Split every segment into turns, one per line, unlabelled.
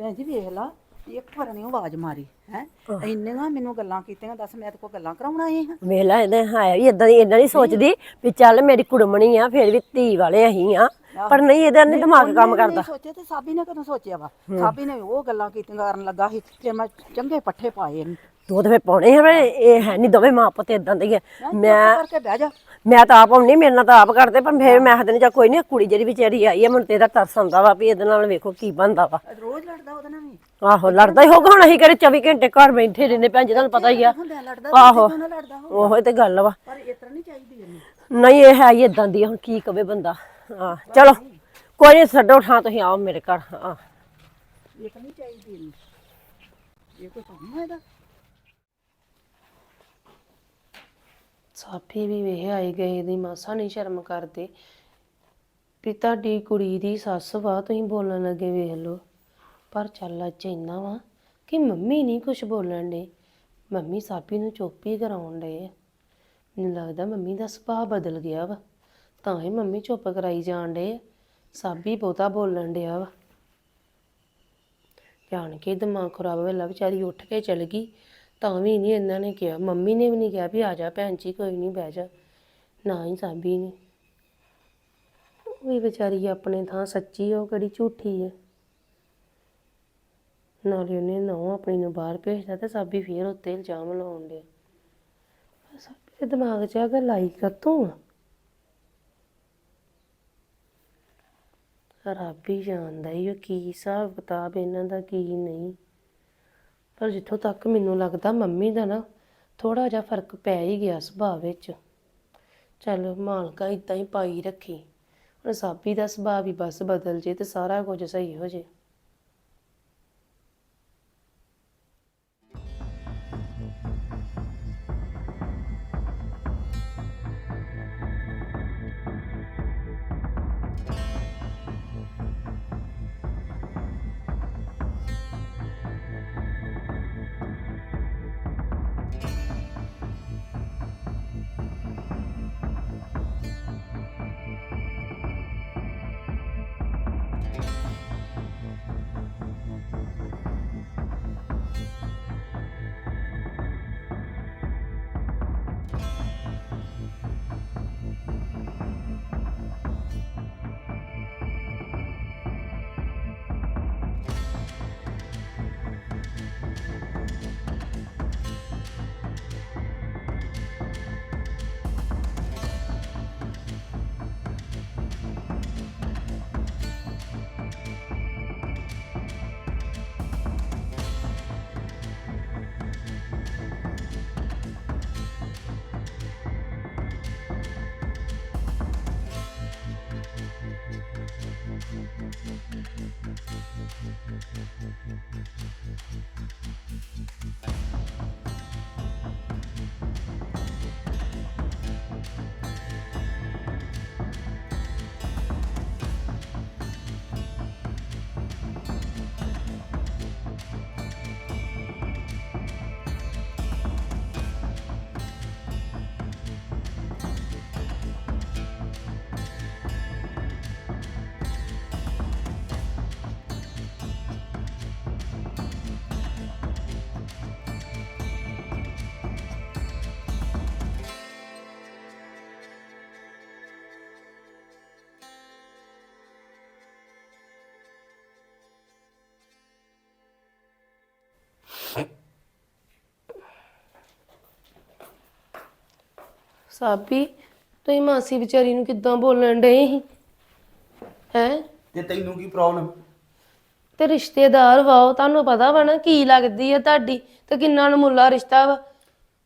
ਭੈਣ ਜੀ ਵੇਖ ਲਾ ਇੱਕ ਵਾਰ ਨਹੀਂ ਆਵਾਜ਼ ਮਾਰੀ ਹੈ? ਇੰਨੀਆਂ ਮੈਨੂੰ ਗੱਲਾਂ ਕੀਤੀਆਂ ਦੱਸ ਮੈਂ ਤੇ ਕੋ ਗੱਲਾਂ ਕਰਾਉਣ ਆਈ ਹਾਂ?
ਵੇਲਾ ਇਹਦੇ ਹੈ ਵੀ ਇਦਾਂ ਦੀ ਇਦਾਂ ਨਹੀਂ ਸੋਚਦੀ ਵੀ ਚੱਲ ਮੇਰੀ ਕੁੜਮਣੀ ਆ ਫਿਰ ਵੀ ਧੀ ਵਾਲੇ ਅਸੀਂ ਆ। ਪਰ ਨਹੀਂ ਇਹਦਾ ਨਹੀਂ ਦਿਮਾਗ ਕੰਮ ਕਰਦਾ।
ਸੋਚਿਆ ਤੇ ਸਾਬੀ ਨੇ ਕਦੋਂ ਸੋਚਿਆ ਵਾ? ਸਾਬੀ ਨੇ ਉਹ ਗੱਲਾਂ ਕੀਤੀਆਂ ਕਰਨ ਲੱਗਾ ਸੀ ਤੇ ਮੈਂ ਚੰਗੇ ਪੱਠੇ ਪਾਏ
ਤਾਂ ਫੇ ਪਾਉਣੇ ਆ ਵੇ ਇਹ ਹੈ ਨਹੀਂ ਦੋਵੇਂ ਮਾਂ ਪੁੱਤ ਇਦਾਂ ਦੇ ਹੀ ਆ। ਮੈਂ
ਕਰਕੇ ਬਹਿ ਜਾ।
ਮੈਂ ਤਾਂ ਆਪ ਆਉਣੀ ਮੇਰੇ ਨਾਲ ਤਾਂ ਆਪ ਕਰਦੇ ਪਰ ਫਿਰ ਮੈਂ ਹਦਨ ਜਾਂ ਕੋਈ ਨਹੀਂ ਕੁੜੀ ਜਿਹੜੀ ਵਿਚਾਰੀ ਆਈ ਆ ਮੈਨੂੰ ਤੇ ਇਹਦਾ ਤਰਸ ਆਉਂਦਾ ਵਾ ਵੀ ਇਹਦੇ ਨਾਲ ਵੇਖੋ ਕੀ ਬਣਦਾ ਵਾ।
ਰੋਜ਼ ਲੜਦਾ ਉਹਦੇ ਨਾਲ ਵੀ।
ਆਹੋ ਲੜਦਾ ਹੀ ਹੋਗਾ ਹੁਣ ਅਸੀਂ ਕਿਹੜੇ 24 ਘੰਟੇ ਘਰ ਬੈਠੇ ਰਹਿੰਦੇ ਭੈਣ ਜੀ ਤੁਹਾਨੂੰ ਪਤਾ ਹੀ ਆ।
ਹੁੰਦਾ ਲੜਦਾ
ਆਹੋ
ਕਿਉਂ ਨਾ ਲੜਦਾ ਹੋ
ਉਹੋ ਤੇ ਗੱਲ ਵਾ।
ਪਰ ਇਸ ਤਰ੍ਹਾਂ ਨਹੀਂ ਚਾਹੀਦੀ ਇਹਨੂੰ।
ਨਹੀਂ ਇਹ ਹੈ ਹੀ ਇਦਾਂ ਦੀ ਆ, ਹੁਣ ਕੀ ਕਵੇ ਬੰਦਾ। ਹਾਂ ਚਲੋ ਕੋਈ ਨਹੀਂ ਛੱਡੋ ਠਾਂ ਤੁਸੀਂ ਆਓ ਮੇਰੇ ਘਰ ਹਾਂ
ਇਹ ਤਾਂ ਨਹੀਂ ਚਾਹੀਦੀ ਇਹਨੂੰ। ਇਹ ਕੋਈ ਕੰਮ ਹੈ ਇਹਦਾ?
ਸਾਫੀ ਵੀ ਵੇਹ ਆਏ ਗਏ ਦੀ ਮਾਸਾ ਨਹੀਂ ਸ਼ਰਮ ਕਰਦੇ। ਵੀ ਤੁਹਾਡੀ ਕੁੜੀ ਦੀ ਸੱਸ ਵਾ, ਤੁਸੀਂ ਬੋਲਣ ਲੱਗੇ ਵੇਖ ਲਓ। ਪਰ ਚੱਲ ਅੱਜ ਇੰਨਾ ਵਾ ਕਿ ਮੰਮੀ ਨਹੀਂ ਕੁਝ ਬੋਲਣ ਦੇ ਮੰਮੀ ਸਾਫੀ ਨੂੰ ਚੁੱਪ ਹੀ ਕਰਾਉਣ ਦੇ ਮੈਨੂੰ ਲੱਗਦਾ ਮੰਮੀ ਦਾ ਸੁਭਾਅ ਬਦਲ ਗਿਆ ਵਾ। ਤਾਂ ਹੀ ਮੰਮੀ ਚੁੱਪ ਕਰਾਈ ਜਾਣ ਦੇ ਸਾਬੀ ਬਹੁਤਾ ਬੋਲਣ ਡਿਆ ਵਾ। ਜਾਣ ਕੇ ਦਿਮਾਗ ਖਰਾਬ ਹੋਇਆ, ਵਿਚਾਰੀ ਉੱਠ ਕੇ ਚਲ ਗਈ। ਤਾਂ ਵੀ ਨਹੀਂ ਇਹਨਾਂ ਨੇ ਕਿਹਾ। ਮੰਮੀ ਨੇ ਵੀ ਨਹੀਂ ਕਿਹਾ ਵੀ ਆ ਜਾ ਭੈਣ ਜੀ, ਕੋਈ ਨਹੀਂ ਬਹਿ ਜਾ। ਨਾ ਹੀ ਸਾਬੀ ਨੇ। ਉਹ ਵੀ ਵਿਚਾਰੀ ਆਪਣੇ ਥਾਂ ਸੱਚੀ ਉਹ ਕਿਹੜੀ ਝੂਠੀ ਹੈ ਨਾਲੇ ਉਹਨੇ ਨਹੁੰ ਆਪਣੀ ਨੂੰ ਬਾਹਰ ਭੇਜਦਾ ਤੇ ਸਾਬੀ ਫੇਰ ਉੱਤੇ ਇਲਜ਼ਾਮ ਲਾਉਣ ਡਿਆ। ਸਾਬੀ ਦੇ ਦਿਮਾਗ 'ਚ ਆ ਗੱਲ ਆਈ ਕਦੋਂ ਰੱਬ ਹੀ ਜਾਣਦਾ ਹੀ ਉਹ ਕੀ ਹਿਸਾਬ ਕਿਤਾਬ ਇਹਨਾਂ ਦਾ, ਕੀ ਨਹੀਂ। ਪਰ ਜਿੱਥੋਂ ਤੱਕ ਮੈਨੂੰ ਲੱਗਦਾ ਮੰਮੀ ਦਾ ਨਾ ਥੋੜਾ ਜਿਹਾ ਫ਼ਰਕ ਪੈ ਹੀ ਗਿਆ ਸੁਭਾਅ ਵਿੱਚ। ਚੱਲ ਮਾਲਕਾ ਇਦਾਂ ਹੀ ਪਾਈ ਰੱਖੀ। ਹੁਣ ਸਾਬੀ ਦਾ ਸੁਭਾਅ ਵੀ ਬਸ ਬਦਲ ਜੇ ਤੇ ਸਾਰਾ ਕੁਝ ਸਹੀ ਹੋ ਜੇ। ਸਾਬੀ ਤੁਸੀਂ ਮਾਸੀ ਵਿਚਾਰੀ ਨੂੰ ਕਿੱਦਾਂ ਬੋਲਣ ਡਏ ਸੀ? ਹੈ?
ਤੇ ਤੈਨੂੰ ਕੀ ਪ੍ਰੋਬਲਮ
ਤੇ ਰਿਸ਼ਤੇਦਾਰ ਵਾਓ ਤੁਹਾਨੂੰ ਪਤਾ ਵਾ ਨਾ ਕੀ ਲੱਗਦੀ ਹੈ ਤੁਹਾਡੀ ਤੇ ਕਿੰਨਾ ਨਮੁੱਲਾ ਰਿਸ਼ਤਾ ਵਾ।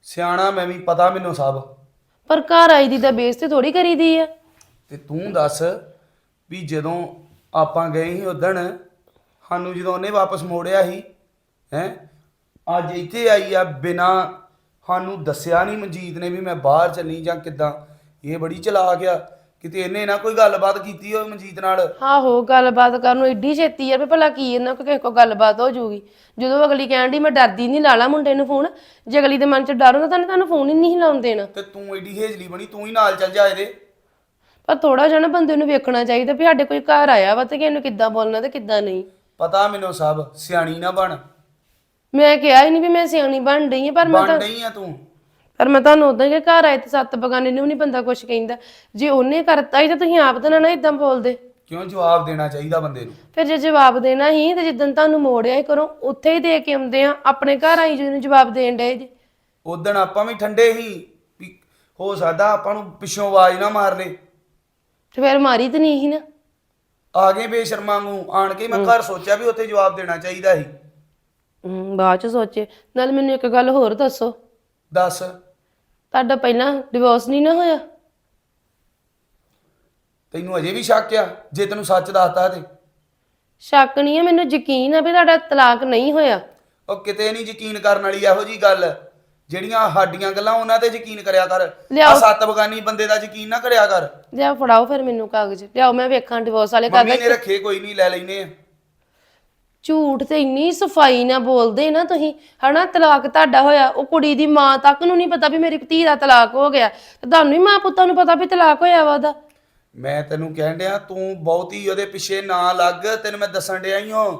ਸਿਆਣਾ ਮੈਂ ਵੀ ਪਤਾ ਮੈਨੂੰ ਸਭ।
ਪਰ ਘਰ ਆਈ ਦੀ ਤਾਂ ਬੇਇੱਜ਼ਤੀ ਥੋੜੀ ਕਰੀਦੀ ਆ।
ਤੇ ਤੂੰ ਦੱਸ ਵੀ ਜਦੋਂ ਆਪਾਂ ਗਏ ਸੀ ਉਦਣ ਸਾਨੂੰ ਜਦੋਂ ਉਹਨੇ ਵਾਪਸ ਮੋੜਿਆ ਸੀ ਹੈ ਅੱਜ ਇੱਥੇ ਆਈ ਆ ਬਿਨਾ ਸਾਨੂੰ ਦੱਸਿਆ ਨਹੀਂ ਮਨਜੀਤ ਨੇ ਵੀ ਮੈਂ ਬਾਹਰ ਚੱਲੀ ਜਾਂ ਕਿੱਦਾਂ। ਇਹ ਬੜੀ ਚਲਾਕ ਆ। ਕਿਤੇ ਇਹਨੇ ਨਾ ਕੋਈ ਗੱਲਬਾਤ ਕੀਤੀ ਹੋਵੇ ਮਨਜੀਤ ਨਾਲ।
ਆਹੋ ਗੱਲਬਾਤ ਕਰਨ ਨੂੰ ਏਡੀ ਛੇਤੀ ਆ ਵੀ ਭਲਾ ਕੀ ਇਹਨਾਂ ਕੋ ਕਿਸੇ ਕੋ ਗੱਲਬਾਤ ਹੋ ਜੂਗੀ। ਜਦੋਂ ਅਗਲੀ ਕਹਿਣ ਦੀ ਮੈਂ ਡਰਦੀ ਨਹੀਂ ਲਾਲਾ ਮੁੰਡੇ ਨੂੰ ਫੋਨ। ਜੇ ਅਗਲੀ ਦੇ ਮਨ 'ਚ ਡਰ ਹੁੰਦਾ ਤਾਂ ਤੁਹਾਨੂੰ ਫੋਨ ਹੀ ਨਹੀਂ ਲਾਉਣ ਦੇਣਾ।
ਤੇ ਤੂੰ ਏਡੀ ਹੇਜਲੀ ਬਣੀ ਤੂੰ ਹੀ ਨਾਲ ਚੱਲ ਜਾ ਇਹਦੇ।
ਪਰ ਥੋੜਾ ਜਿਹਾ ਨਾ ਬੰਦੇ ਨੂੰ ਵੇਖਣਾ ਚਾਹੀਦਾ ਵੀ ਸਾਡੇ ਕੋਈ ਘਰ ਆਇਆ ਵਾ ਤੇ ਕਿ ਇਹਨੂੰ ਕਿੱਦਾਂ ਬੋਲਣਾ ਤੇ ਕਿੱਦਾਂ ਨਹੀਂ।
ਪਤਾ ਮੈਨੂੰ ਸਭ ਸਿਆਣੀ ਨਾ ਬਣ।
ਮੈਂ ਕਿਹਾ ਹੀ ਨਹੀਂ ਵੀ ਮੈਂ ਸਿਆਣੀ ਬਣ ਰਹੀ ਹਾਂ ਪਰ ਮੈਂ
ਬਣ
ਤਾਂ
ਨਹੀਂ ਆ ਤੂੰ।
ਪਰ ਮੈਂ ਤੁਹਾਨੂੰ ਉਦਾਂ ਕਿ ਘਰ ਆਏ ਤੇ ਸੱਤ ਬਗਾਨੇ ਨੂੰ ਨਹੀਂ ਬੰਦਾ ਕੁਝ ਕਹਿੰਦਾ। ਜੇ ਉਹਨੇ ਕਰਤਾ ਹੀ ਤਾਂ ਤੁਸੀਂ ਆਪ ਤਾਂ ਨਾ ਨਾ ਇਦਾਂ ਬੋਲਦੇ।
ਕਿਉਂ ਜਵਾਬ ਦੇਣਾ ਚਾਹੀਦਾ ਬੰਦੇ ਨੂੰ?
ਫਿਰ ਜੇ ਜਵਾਬ ਦੇਣਾ ਹੀ ਤੇ ਜਿੱਦਣ ਤੁਹਾਨੂੰ ਮੋੜਿਆ ਹੀ ਕਰੋ ਉੱਥੇ ਹੀ ਦੇ ਕੇ ਆਉਂਦੇ ਆ ਆਪਣੇ ਘਰ ਆਈ ਜਿਹਨੂੰ ਜਵਾਬ ਦੇਣ ਡਏ ਜੇ।
ਉਦੋਂ ਆਪਾਂ ਵੀ ਠੰਡੇ ਹੀ ਵੀ ਹੋ ਸਕਦਾ ਆਪਾਂ ਨੂੰ ਪਿੱਛੋਂ ਆਵਾਜ਼ ਨਾ ਮਾਰ ਲੇ।
ਤੇ ਫਿਰ ਮਾਰੀ ਤੇ ਨਹੀਂ ਸੀ ਨਾ।
ਆ ਗਏ ਬੇਸ਼ਰਮਾਂ ਨੂੰ ਆਣ ਕੇ ਮੈਂ ਘਰ ਸੋਚਿਆ ਵੀ ਉੱਥੇ ਜਵਾਬ ਦੇਣਾ ਚਾਹੀਦਾ ਸੀ।
ਹਮ, ਬਾਅਦ ਚ ਸੋਚੇ। ਨਾਲ ਮੈਨੂੰ ਇੱਕ ਗੱਲ ਹੋਰ ਦੱਸੋ।
ਦੱਸ।
ਤੁਹਾਡਾ ਪਹਿਲਾਂ ਡਿਵੋਰਸ ਨਹੀਂ ਨਾ ਹੋਇਆ?
ਤੈਨੂੰ ਅਜੇ ਵੀ ਸ਼ੱਕ ਆ? ਜੇ ਤੈਨੂੰ ਸੱਚ ਦੱਸਤਾ ਤੇ।
ਸ਼ੱਕ ਨਹੀਂ ਹੈ ਮੈਨੂੰ ਯਕੀਨ ਹੈ ਵੀ ਤੁਹਾਡਾ ਤਲਾਕ ਨਹੀਂ ਹੋਇਆ।
ਉਹ ਕਿਤੇ ਨਹੀਂ ਯਕੀਨ ਕਰਨ ਵਾਲੀ ਇਹੋ ਜੀ ਗੱਲ। ਜਿਹੜੀਆਂ ਸਾਡੀਆਂ ਗੱਲਾਂ ਉਹਨਾਂ ਤੇ ਯਕੀਨ ਕਰਿਆ ਕਰ।
ਲਿਆਓ।
ਆ ਸੱਤ ਬਗਾਨੀ ਬੰਦੇ ਦਾ ਯਕੀਨ ਨਾ ਕਰਿਆ ਕਰ।
ਲਿਆਓ ਫੜਾਓ ਫਿਰ ਮੈਨੂੰ ਕਾਗਜ਼। ਲਿਆਓ ਮੈਂ ਵੇਖਾਂ ਡਿਵੋਰਸ ਵਾਲੇ
ਮੰਮੀ
ਕਾਗਜ਼
ਨੇ ਰੱਖੇ ਕੋਈ ਨਹੀਂ ਲੈ ਲੈਨੇ ਆ।
ਝੂਠ ਤੇ ਇੰਨੀ ਸਫ਼ਾਈ ਨਾਲ ਬੋਲਦੇ ਨਾ ਤੁਸੀਂ ਹਨਾ ਤਲਾਕ ਤੁਹਾਡਾ ਹੋਇਆ ਉਹ ਕੁੜੀ ਦੀ ਮਾਂ ਤੱਕ ਨੂੰ ਨਹੀਂ ਪਤਾ ਵੀ ਮੇਰੀ ਧੀ ਦਾ ਤਲਾਕ ਹੋ ਗਿਆ। ਤੇ ਤੁਹਾਨੂੰ ਹੀ ਮਾਂ ਪੁੱਤਾਂ ਨੂੰ ਪਤਾ ਵੀ ਤਲਾਕ ਹੋਇਆ ਵਾ ਉਹਦਾ।
ਮੈਂ ਤੈਨੂੰ ਕਹਿਣ ਡਿਆ ਤੂੰ ਬਹੁਤੀ ਉਹਦੇ ਪਿੱਛੇ ਨਾ ਲੱਗ ਤੈਨੂੰ ਮੈਂ ਦੱਸਣ ਡਿਆ ਹੀ ਹਾਂ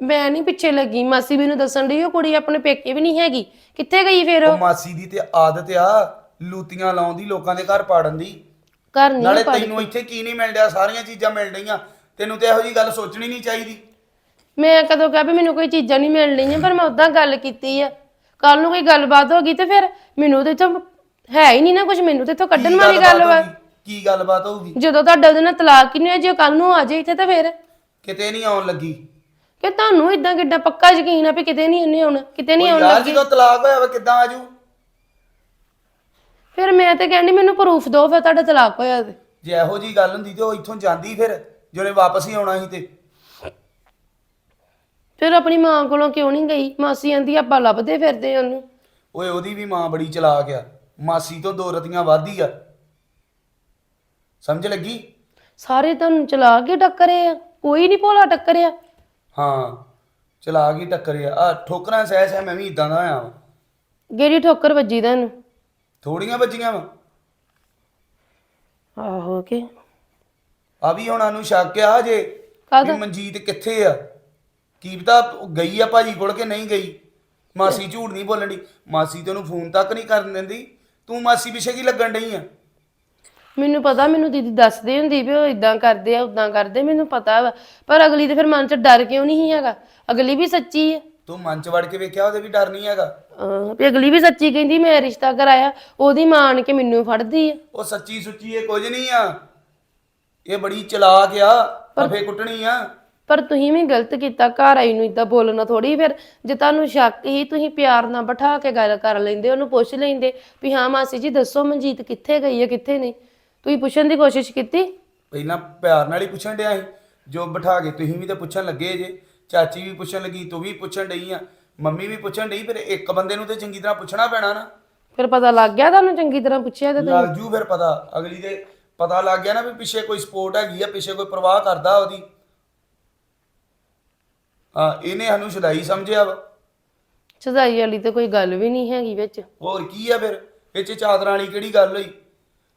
ਮੈਂ ਨਹੀਂ ਪਿੱਛੇ ਲੱਗੀ ਮਾਸੀ ਮੈਨੂੰ ਦੱਸਣ ਡਈ ਉਹ ਕੁੜੀ ਆਪਣੇ ਪੇਕੇ ਵੀ ਨਹੀਂ ਹੈਗੀ। ਕਿੱਥੇ ਗਈ ਫਿਰ
ਉਹ?
ਉਹ
ਮਾਸੀ ਦੀ ਤੇ ਆਦਤ ਆ ਲੂਤੀਆਂ ਲਾਉਣ ਦੀ ਲੋਕਾਂ ਦੇ ਘਰ ਪਾੜਨ ਦੀ।
ਘਰ ਨਹੀਂ
ਨਾਲੇ ਤੈਨੂੰ ਇੱਥੇ ਕੀ ਨਹੀਂ ਮਿਲ ਰਿਹਾ ਸਾਰੀਆਂ ਚੀਜ਼ਾਂ ਮਿਲ ਰਹੀਆਂ ਤੈਨੂੰ ਤੇ ਇਹੋ ਜੀ ਗੱਲ ਸੋਚਣੀ ਨਹੀਂ ਚਾਹੀਦੀ।
ਮੈਂ ਕਦੋਂ ਕਿਹਾ ਵੀ ਮੈਨੂੰ ਕੋਈ ਚੀਜ਼ਾਂ ਨਹੀਂ ਮਿਲ ਰਹੀਆਂ ਪਰ ਮੈਂ ਉਦਾਂ ਗੱਲ ਕੀਤੀ ਆ। ਕੱਲ ਨੂੰ ਕੋਈ ਗੱਲਬਾਤ ਹੋ ਗਈ ਤੇ ਫਿਰ ਮੈਨੂੰ ਤੇ ਇੱਥੋਂ ਹੈ ਹੀ ਨਹੀਂ ਨਾ ਕੁਝ ਮੈਨੂੰ ਤੇ ਇੱਥੋਂ ਕੱਢਣ ਵਾਲੀ ਗੱਲ ਵਾ?
ਕੀ ਗੱਲਬਾਤ ਹੋਊਗੀ?
ਜਦੋਂ ਤੁਹਾਡਾ ਉਹਦੇ ਨਾਲ ਤਲਾਕ ਹੀ ਨਹੀਂ ਹੋਇਆ ਜੇ ਕੱਲ ਨੂੰ ਆ ਜਾਏ ਇੱਥੇ ਤਾਂ ਫਿਰ।
ਕਿਤੇ ਨਹੀਂ ਆਉਣ ਲੱਗੀ?
ਕਿ ਤੁਹਾਨੂੰ ਇਦਾਂ ਕਿੱਡਾ ਪੱਕਾ ਯਕੀਨ ਆ ਵੀ ਕਿਤੇ ਨਹੀਂ ਉਹਨੇ ਆਉਣਾ ਕਿਤੇ ਨਹੀਂ ਆਉਣ
ਯਾਰ ਜਦੋਂ ਤਲਾਕ ਹੋਇਆ ਵਾ ਕਿੱਦਾਂ ਆਜੂ
ਫਿਰ ਮੈਂ ਤੇ ਕਹਿੰਦੀ ਮੈਨੂੰ ਪ੍ਰੂਫ ਦਿਓ ਫਿਰ ਤੁਹਾਡਾ ਤਲਾਕ ਹੋਇਆ ਤੇ।
ਜੇ ਇਹੋ ਜੀ ਗੱਲ ਹੁੰਦੀ ਤੇ ਉਹ ਇੱਥੋਂ ਜਾਂਦੀ ਫਿਰ ਜਿਹਨੇ ਵਾਪਸ ਹੀ ਆਉਣਾ ਸੀ ਤੇ।
ਫਿਰ ਆਪਣੀ ਮਾਂ ਕੋਲੋਂ ਕਿਉਂ ਨਹੀਂ ਗਈ? ਮਾਸੀ ਆਂਦੀ ਆਪਾਂ ਲੱਭਦੇ ਫਿਰਦੇ ਆ ਉਹਨੂੰ।
ਓਏ ਉਹਦੀ ਵੀ ਮਾਂ ਬੜੀ ਚਲਾਕ ਆ। ਮਾਸੀ ਤੋਂ ਦੋ ਰਤੀਆਂ ਵਾਧੀ ਆ। ਸਮਝ ਲੱਗੀ?
ਸਾਰੇ ਤੁਹਾਨੂੰ ਚਲਾ ਕੇ ਟੱਕਰੇ ਆ। ਕੋਈ ਨਹੀਂ ਭੋਲਾ ਟੱਕਰਿਆ।
ਹਾਂ ਚਲਾਕ ਹੀ ਟੱਕਰਿਆ ਆ। ਠੋਕਰਾਂ ਸਹਿ ਸਹਿ ਮੈਂ ਵੀ ਇਦਾਂ ਦਾ ਵਾਂ।
ਗੇੜੀ ਠੋਕਰ ਵੱਜੀ ਤੁਹਾਨੂੰ
ਥੋੜੀਆਂ ਵੱਜੀਆਂ ਵਾ।
ਆਹੋ ਕਿ?
ਆ ਵੀ ਹੁਣ ਨੂੰ ਸ਼ੱਕ ਆ ਜੇ
ਕਾਹਦਾ?
ਵੀ ਮਨਜੀਤ ਕਿੱਥੇ ਆ? ਕੀ ਪਤਾ ਉਹ ਗਈ ਆ ਭਾਜੀ ਕੋਲ ਕਿ ਨਹੀਂ ਗਈ? ਮਾਸੀ ਝੂਠ ਨਹੀਂ ਬੋਲਣ ਦੀ ਮਾਸੀ ਤੇ ਉਹਨੂੰ ਫੋਨ ਤੱਕ ਨਹੀਂ ਕਰਨ ਦਿੰਦੀ। ਤੂੰ ਮਾਸੀ ਪਿੱਛੇ ਕੀ ਲੱਗਣ ਡਈ ਆ?
ਮੈਨੂੰ ਪਤਾ ਮੈਨੂੰ ਦੀਦੀ ਦੱਸਦੇ ਹੁੰਦੀ ਵੀ ਉਹ ਇਦਾਂ ਕਰਦੇ ਆ ਉਦਾਂ ਕਰਦੇ ਮੈਨੂੰ ਪਤਾ ਵਾ। ਪਰ ਅਗਲੀ ਦੇ ਫਿਰ ਮਨ 'ਚ ਡਰ ਕਿਉਂ ਨਹੀਂ ਹੈਗਾ? ਅਗਲੀ ਵੀ ਸੱਚੀ ਹੈ
ਤੂੰ ਮਨ ਚ ਵੜ ਕੇ ਵੇਖਿਆ ਉਹਦੇ ਵੀ ਡਰ ਨਹੀਂ ਹੈਗਾ?
ਅਹ ਵੀ ਅਗਲੀ ਵੀ ਸੱਚੀ ਕਹਿੰਦੀ ਮੈਂ ਰਿਸ਼ਤਾ ਕਰਾਇਆ ਉਹਦੀ ਮਾਂ ਆਣ ਕੇ ਮੈਨੂੰ ਫੜਦੀ ਆ।
ਉਹ ਸੱਚੀ ਸੁੱਚੀ ਇਹ ਕੁਝ ਨਹੀਂ ਆ। ਇਹ ਬੜੀ ਚਲਾਕ ਆ ਅਫੇ ਕੁੱਟਣੀ ਆ।
ਪਰ ਤੁਸੀਂ ਵੀ ਗਲਤ ਕੀਤਾ ਘਰ ਆਈ ਨੂੰ ਇਦਾਂ ਬੋਲਣਾ ਥੋੜੀ ਫਿਰ ਜੇ ਤੁਹਾਨੂੰ ਸ਼ੱਕ ਹੀ ਤੁਸੀਂ ਪਿਆਰ ਨਾਲ ਬਿਠਾ ਕੇ ਗੱਲ ਕਰ ਲੈਂਦੇ ਉਹਨੂੰ ਪੁੱਛ ਲੈਂਦੇ ਵੀ ਹਾਂ ਮਾਸੀ ਜੀ ਦੱਸੋ ਮਨਜੀਤ ਕਿੱਥੇ ਗਈ ਹੈ ਕਿੱਥੇ ਨਹੀਂ? ਤੁਸੀਂ ਪੁੱਛਣ ਦੀ ਕੋਸ਼ਿਸ਼ ਕੀਤੀ?
ਪਹਿਲਾਂ ਪਿਆਰ ਨਾਲ ਹੀ ਪੁੱਛਣ ਡਿਆ ਸੀ ਜੋ ਬਿਠਾ ਕੇ ਤੁਸੀਂ ਵੀ ਤਾਂ ਪੁੱਛਣ ਲੱਗੇ ਜੇ ਚਾਚੀ ਵੀ ਪੁੱਛਣ ਲੱਗੀ ਤੂੰ ਵੀ ਪੁੱਛਣ ਡਈ ਆ ਮੰਮੀ ਵੀ ਪੁੱਛਣ ਡਈ ਫਿਰ ਇੱਕ ਬੰਦੇ ਨੂੰ ਤੇ ਚੰਗੀ ਤਰ੍ਹਾਂ ਪੁੱਛਣਾ ਪੈਣਾ ਨਾ।
ਫਿਰ ਪਤਾ ਲੱਗ ਗਿਆ ਤੁਹਾਨੂੰ ਚੰਗੀ ਤਰ੍ਹਾਂ ਪੁੱਛਿਆ ਤੇ
ਲੱਗ ਜੂ ਫਿਰ ਪਤਾ ਅਗਲੀ ਦੇ ਪਤਾ ਲੱਗ ਗਿਆ ਨਾ ਵੀ ਪਿੱਛੇ ਕੋਈ ਸਪੋਰਟ ਹੈਗੀ ਆ ਪਿੱਛੇ ਕੋਈ ਪਰਵਾਹ ਕਰਦਾ ਉਹਦੀ। ਹਾਂ ਇਹਨੇ ਸਾਨੂੰ ਸ਼ੁਦਾਈ ਸਮਝਿਆ ਵਾ।
ਸਜ਼ਾਈ ਵਾਲੀ ਤੇ ਕੋਈ ਗੱਲ ਵੀ ਨਹੀਂ ਹੈਗੀ ਵਿੱਚ।
ਹੋਰ ਕੀ ਆ ਫਿਰ? ਇਹ ਚ ਚਾਦਰਾਂ ਵਾਲੀ ਕਿਹੜੀ ਗੱਲ ਹੋਈ?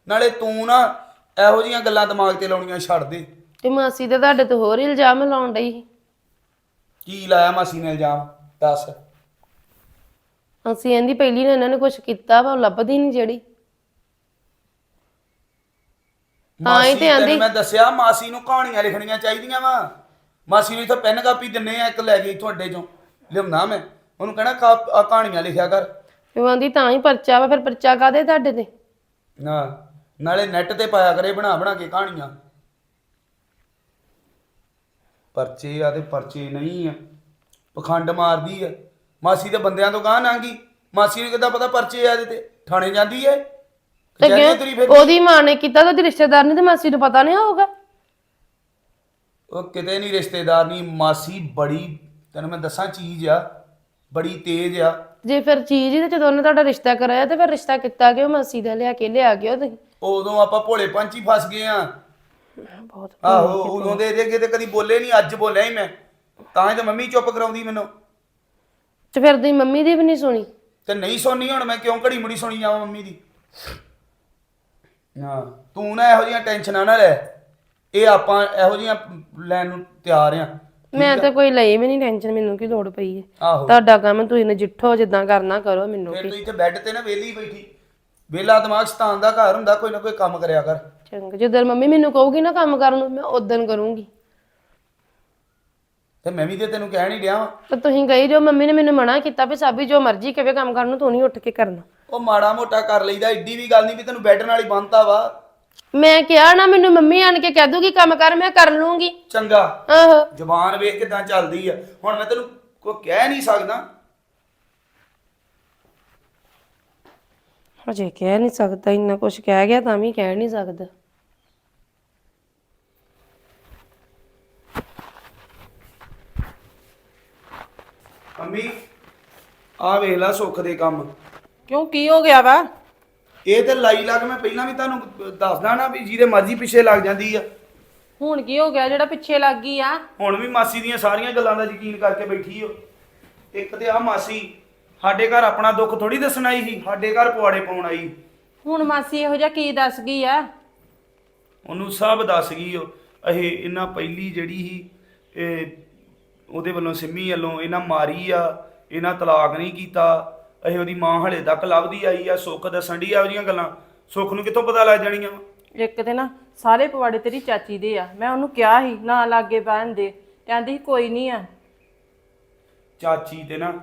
ਨਾਲੇ ਤੂੰ ਨਾ ਇਹੋ ਜੀਆਂ ਗੱਲਾਂ ਦਿਮਾਗ ਤੇ ਲਾਉਣੀਆਂ ਛੱਡ ਦੇ।
ਤੇ ਮਾਸੀ ਤੇ ਤੁਹਾਡੇ ਤੇ ਹੋਰ ਇਲਜ਼ਾਮ ਲਾਉਣ ਡਈ ਸੀ।
ਕੀ ਲਾਇਆ ਮਾਸੀ ਨੇ ਇਲਜ਼ਾਮ? ਦੱਸ।
ਅਸੀਂ ਕਹਿੰਦੀ ਪਹਿਲੀ ਨੇ ਇਹਨਾਂ ਨੇ ਕੁਝ ਕੀਤਾ ਵਾ ਉਹ ਲੱਭਦੀ ਨਹੀਂ ਜਿਹੜੀ। ਤਾਂ ਹੀ
ਮਾਸੀ
ਤੇ ਆਂਦੀ-
ਤੈਨੂੰ ਮੈਂ ਦੱਸਿਆ ਮਾਸੀ ਨੂੰ ਕਹਾਣੀਆਂ ਲਿਖਣੀਆਂ ਚਾਹੀਦੀਆਂ ਵਾ। ਮਾਸੀ ਨੂੰ ਇੱਥੇ ਪੈਨ ਕਾਪੀ ਦਿੰਨੇ ਆ ਇੱਕ ਲੈ ਗਈ ਤੁਹਾਡੇ ਚੋਂ। ਲਿਆਉਣਾ ਮੈਂ। ਉਹਨੂੰ ਕਹਿਣਾ ਕਾ- ਆਹ ਕਹਾਣੀਆਂ ਲਿਖਿਆ ਕਰ।
ਉਹ ਆਂਦੀ ਤਾਂ ਹੀ ਪਰਚਾ ਵਾ ਫਿਰ ਪਰਚਾ ਕਾਦੇ ਤੁਹਾਡੇ ਤੇ?
ਨਾ ਨਾਲੇ ਨੈਟ ਤੇ ਪਾਇਆ ਕਰੇ ਬਣਾ ਬਣਾ ਕੇ ਕਹਾਣੀਆਂ। ਪਰਚੇ ਆ ਤੇ ਪਰਚੇ ਨਹੀਂ ਆ। ਪਖੰਡ ਮਾਰਦੀ ਆ। ਮਾਸੀ ਤੇ ਬੰਦਿਆਂ ਤੋਂ ਗਾਂ ਨਾਂਗੀ। ਮਾਸੀ ਨੂੰ ਕਿੱਦਾਂ ਪਤਾ ਪਰਚੇ ਆ ਇਹਦੇ ਤੇ? ਥਾਣੇ ਜਾਂਦੀ ਐ?
ਤੇ
ਕਚਹਿਰੀਆਂ ਤੁਰੀ
ਕਿਉਂ ਉਹਦੀ ਮਾਂ ਨੇ ਕੀਤਾ ਤਾਂ ਉਹਦੀ ਰਿਸ਼ਤੇਦਾਰ ਨੇ ਤੇ ਮਾਸੀ ਨੂੰ ਪਤਾ ਨਹੀਂ ਹੋਊਗਾ।
ਉਹ ਕਿਤੇ ਨਹੀਂ ਰਿਸ਼ਤੇਦਾਰ ਨਹੀਂ ਮਾਸੀ ਬੜੀ ਤੈਨੂੰ ਮੈਂ ਦੱਸਾਂ ਚੀਜ਼ ਆ ਬੜੀ ਤੇਜ਼ ਆ।
ਜੇ ਫਿਰ ਚੀਜ਼ ਹੀ ਤੇ ਜਦੋਂ ਉਹਨੇ ਤੁਹਾਡਾ ਰਿਸ਼ਤਾ ਕਰਾਇਆ ਤੇ ਫਿਰ ਰਿਸ਼ਤਾ ਕੀਤਾ ਕਿਉਂ? ਮਾਸੀ ਦਾ ਲਿਆ ਕੇ ਲਿਆ ਗਿਓ ਤੁਸੀਂ?
ਉਦੋਂ ਆਪਾਂ ਭੋਲੇ ਪੰਛੀ ਫਸ ਗਏ ਆ।
ਬਹੁਤ
ਆਹੋ ਉਦੋਂ ਦੇ ਇਹਦੇ ਅੱਗੇ ਤੇ ਕਦੀ ਬੋਲੇ ਨਹੀਂ ਅੱਜ ਬੋਲਿਆ ਹੀ ਮੈਂ। ਤਾਂ ਹੀ ਤਾਂ ਮੰਮੀ ਚੁੱਪ ਕਰਾਉਂਦੀ ਮੈਨੂੰ।
ਤੇ ਫਿਰ ਦੀ ਮੰਮੀ ਦੀ ਵੀ ਨਹੀਂ ਸੁਣੀ?
ਤੇ ਨਹੀਂ ਸੁਣਨੀ ਹੁਣ ਮੈਂ ਕਿਉਂ ਘੜੀ ਮੁੜੀ ਸੁਣੀ ਜਾਵਾਂ ਮੰਮੀ ਦੀ? ਹਾਂ ਤੂੰ ਨਾ ਇਹੋ ਜਿਹੀਆਂ ਟੈਨਸ਼ਨਾਂ ਨਾ ਲੈ। ਇਹ ਆਪਾਂ ਇਹੋ ਜਿਹੀਆਂ ਲੈਣ ਨੂੰ ਤਿਆਰ ਆ।
ਮੈਂ ਤਾਂ ਕੋਈ ਲਈ ਵੀ ਨਹੀਂ ਟੈਨਸ਼ਨ ਮੈਨੂੰ ਕੀ ਲੋੜ ਪਈ ਹੈ
ਆਹੋ।
ਤੁਹਾਡਾ ਕੰਮ ਤੁਸੀਂ ਨਜਿੱਠੋ ਜਿੱਦਾਂ ਕਰਨਾ ਕਰੋ ਮੈਨੂੰ
ਫਿਰ
ਕੀ
ਤੂੰ ਇੱਥੇ ਬੈੱਡ ਤੇ ਨਾ ਵਿਹਲੀ ਬੈਠੀ। ਵਿਹਲਾ ਦਿਮਾਗ ਸਤਾਨ ਦਾ ਘਰ ਹੁੰਦਾ ਕੋਈ ਨਾ ਕੋਈ ਕੰਮ ਕਰਿਆ ਕਰ।
ਚੰਗਾ ਜਦੋਂ ਮੰਮੀ ਮੈਨੂੰ ਕਹੂਗੀ ਨਾ ਕੰਮ ਕਰਨ ਨੂੰ ਮੈਂ ਉਦੋਂ ਕਰੂੰਗੀ।
ਤੇ ਮੈਂ ਵੀ ਤੇ ਤੈਨੂੰ ਕਹਿਣ ਹੀ ਡਿਆ ਵਾਂ।
ਤਾਂ ਤੁਸੀਂ ਕਹੀ ਜੋ ਮੰਮੀ ਨੇ ਮੈਨੂੰ ਮਨਾ ਕੀਤਾ ਵੀ ਸਾਬੀ ਜੋ ਮਰਜ਼ੀ ਕਵੇ ਕੰਮ ਕਰਨ ਨੂੰ ਤੂੰ ਨਹੀਂ ਉੱਠ ਕੇ ਕਰਨਾ।
ਉਹ ਮਾੜਾ ਮੋਟਾ ਕਰ ਲਈਦਾ ਏਡੀ ਵੀ ਗੱਲ ਨਹੀਂ ਵੀ ਤੈਨੂੰ ਬੈੱਡ ਨਾਲ ਹੀ ਬੰਨਤਾ ਵਾ।
ਮੈਂ ਕਿਹਾ ਨਾ ਮੈਨੂੰ ਮੰਮੀ ਆਣ ਕੇ ਕਹਿ ਦੂਗੀ ਕੰਮ ਕਰ ਮੈਂ ਕਰ ਲੂੰਗੀ।
ਚੰਗਾ।
ਆਹੋ।
ਜ਼ਬਾਨ ਵੇਖ ਕਿਦਾਂ ਚੱਲਦੀ ਆ। ਹੁਣ ਮੈਂ ਤੈਨੂੰ ਕੋਈ ਕਹਿ ਨਹੀਂ ਸਕਦਾ।
ਹਜੇ ਕਹਿ ਨਹੀਂ ਸਕਦਾ ਇੰਨਾ ਕੁਝ ਕਹਿ ਗਿਆ ਤਾਂ ਵੀ ਕਹਿ ਨਹੀਂ ਸਕਦਾ।
ਅੰਮੀ ਆ ਵੇਖ ਲੈ ਸੁੱਖ ਦੇ ਕੰਮ।
ਕਿਉਂ ਕੀ ਹੋ ਗਿਆ ਵਾ?
ਇਹ ਤੇ ਲਾਈ ਲੱਗ ਮੈਂ ਪਹਿਲਾਂ ਵੀ ਤੁਹਾਨੂੰ ਦੱਸਦਾ ਨਾ ਵੀ ਜਿਹਦੇ ਮਰਜ਼ੀ ਪਿੱਛੇ ਲੱਗ ਜਾਂਦੀ ਆ।
ਹੁਣ ਕੀ ਹੋ ਗਿਆ ਜਿਹੜਾ ਪਿੱਛੇ ਲੱਗ ਗਈ ਆ?
ਹੁਣ ਵੀ ਮਾਸੀ ਦੀਆਂ ਸਾਰੀਆਂ ਗੱਲਾਂ ਦਾ ਯਕੀਨ ਕਰਕੇ ਬੈਠੀ ਓ। ਇੱਕ ਤੇ ਆ ਮਾਸੀ ਸਾਡੇ ਘਰ ਆਪਣਾ ਦੁੱਖ ਥੋੜੀ ਦੱਸਣ ਆਈ ਸੀ ਸਾਡੇ ਘਰ ਪਵਾੜੇ ਪਾਉਣ ਆਈ।
ਹੁਣ ਮਾਸੀ ਇਹੋ ਜਿਹਾ ਕੀ ਦੱਸ ਗਈ ਆ?
ਉਹਨੂੰ ਸਭ ਦੱਸ ਗਈ ਉਹ ਇਹ ਇਹਨਾਂ ਪਹਿਲੀ ਜਿਹੜੀ ਸੀ ਇਹ ਉਹਦੇ ਵੱਲੋਂ ਸਿੰਮੀ ਵੱਲੋਂ ਇਹਨਾਂ ਮਾਰੀ ਆ ਇਹਨਾਂ ਤਲਾਕ ਨਹੀਂ ਕੀਤਾ। ਇਹ ਉਹਦੀ ਮਾਂ ਹਲੇ ਤੱਕ ਲੱਭਦੀ ਆਈ ਆ ਸੁੱਖ ਦੱਸਣ ਦੀ ਆ ਉਹਦੀਆਂ ਗੱਲਾਂ। ਸੁੱਖ ਨੂੰ ਕਿੱਥੋਂ ਪਤਾ ਲੱਗ ਜਾਣੀਆਂ ਵਾ?
ਇੱਕ ਤੇ ਨਾ ਸਾਰੇ ਪਵਾੜੇ ਤੇਰੀ ਚਾਚੀ ਦੇ ਆ। ਮੈਂ ਉਹਨੂੰ ਕਿਹਾ ਸੀ ਨਾ ਲਾਗੇ ਬਹਿਣ ਦੇ। ਕਹਿੰਦੀ ਸੀ ਕੋਈ ਨਹੀਂ ਆ।
ਚਾਚੀ ਤੇ ਨਾ